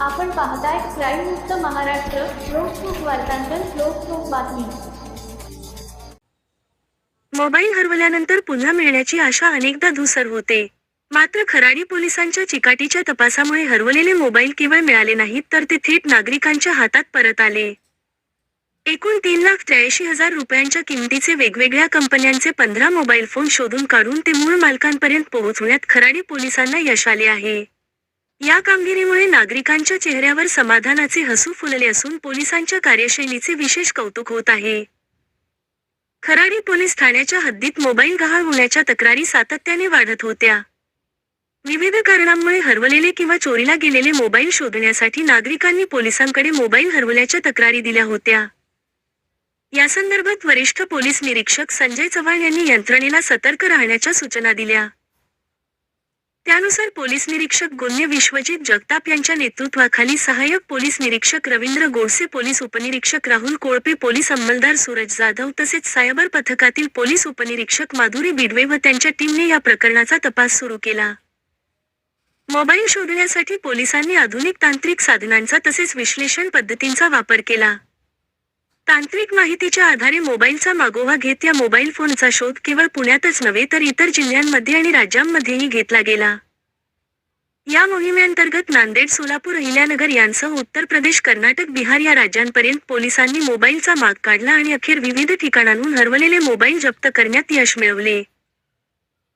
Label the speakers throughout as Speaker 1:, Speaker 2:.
Speaker 1: आपण पाहताय क्राईम मुक्त महाराष्ट्र लोकसुख वार्तांकन लोकसुख बातमी.
Speaker 2: मोबाईल हरवल्यानंतर पुन्हा मिळण्याची आशा अनेकदा धुसर होते. मात्र खराडी पोलिसांच्या चिकाटीच्या तपासामुळे हरवलेले मोबाईल केवळ मिळाले नाहीत तर ते थेट नागरिकांच्या हातात परत आले. एकूण तीन लाख त्र्याऐंशी हजार रुपयांच्या किमतीचे वेगवेगळ्या कंपन्यांचे पंधरा मोबाईल फोन शोधून काढून ते मूळ मालकांपर्यंत पोहोचवण्यात खराडी पोलिसांना यश आले आहे. या कामगिरीमुळे नागरिकांच्या चेहऱ्यावर समाधानाचे हसू फुलले असून पोलिसांच्या कार्यशैलीचे विशेष कौतुक होत आहे. खराडी पोलीस ठाण्याच्या हद्दीत मोबाईल गहाळ होण्याच्या तक्रारी सातत्याने वाढत होत्या. विविध कारणांमुळे हरवलेले किंवा चोरीला गेलेले मोबाईल शोधण्यासाठी नागरिकांनी पोलिसांकडे मोबाईल हरवल्याच्या तक्रारी दिल्या होत्या. यासंदर्भात वरिष्ठ पोलीस निरीक्षक संजय चव्हाण यांनी यंत्रणेला सतर्क राहण्याच्या सूचना दिल्या. त्यानुसार पोलीस निरीक्षक गुन्हे विश्वजित जगताप यांच्या नेतृत्वाखाली सहाय्यक पोलीस निरीक्षक रवींद्र गोडसे पोलीस उपनिरीक्षक राहुल कोळपे पोलीस अंमलदार सूरज जाधव तसेच सायबर पथकातील पोलीस उपनिरीक्षक माधुरी बिडवे व त्यांच्या टीमने या प्रकरणाचा तपास सुरू केला. मोबाईल शोधण्यासाठी पोलिसांनी आधुनिक तांत्रिक साधनांचा तसेच विश्लेषण पद्धतींचा वापर केला. तांत्रिक माहितीच्या आधारे मोबाईलचा मागोवा घेत या मोबाईल फोनचा शोध केवळ पुण्यातच नव्हे तर इतर जिल्ह्यांमध्ये आणि राज्यांमध्येही घेतला गेला. या मोहिमेअंतर्गत नांदेड सोलापूर अहिल्यानगर यांसह उत्तर प्रदेश कर्नाटक बिहार या राज्यांपर्यंत पोलिसांनी मोबाईलचा माग काढला आणि अखेर विविध ठिकाणांहून हरवलेले मोबाईल जप्त करण्यात यश मिळवले.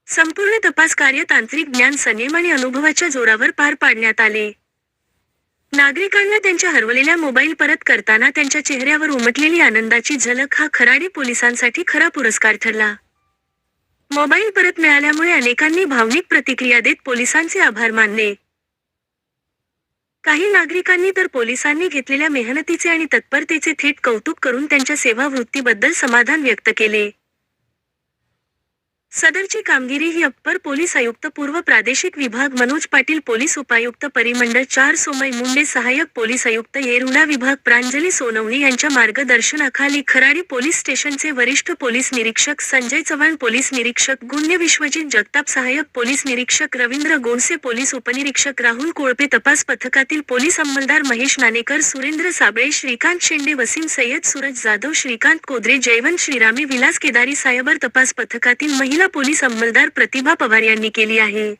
Speaker 2: संपूर्ण तपास कार्य तांत्रिक ज्ञान संयम आणि अनुभवाच्या जोरावर पार पाडण्यात आले. नागरिकांना त्यांच्या हरवलेल्या मोबाईल परत करताना त्यांच्या चेहऱ्यावर उमटलेली आनंदाची झलक हा खराडी पोलिसांसाठी खरा पुरस्कार ठरला. मोबाईल परत मिळाल्यामुळे अनेकांनी भावनिक प्रतिक्रिया देत पोलिसांचे आभार मानले. काही नागरिकांनी तर पोलिसांनी घेतलेल्या मेहनतीचे आणि तत्परतेचे थेट कौतुक करून त्यांच्या सेवावृत्तीबद्दल समाधान व्यक्त केले. सदरची कामगिरी ही अप्पर पोलीस आयुक्त पूर्व प्रादेशिक विभाग मनोज पाटील पोलीस उपायुक्त परिमंडळ चार सोमय मुंडे सहाय्यक पोलीस आयुक्त येरुणा विभाग प्रांजली सोनवणे यांच्या मार्गदर्शनाखाली खराडी पोलीस स्टेशनचे वरिष्ठ पोलीस निरीक्षक संजय चव्हाण पोलीस निरीक्षक गुण्य विश्वजित जगताप सहाय्यक पोलीस निरीक्षक रवींद्र गोडसे पोलीस उपनिरीक्षक राहुल कोळपे तपास पथकातील पोलीस अंमलदार महेश नाणेकर सुरेंद्र साबळे श्रीकांत शेंडे वसीम सय्यद सूरज जाधव श्रीकांत कोदरे जयवंत श्रीरामे विलास केदारी सायबर तपास पथकातील महिला पोलीस अंमलदार प्रतिभा पवार यांनी केली आहे.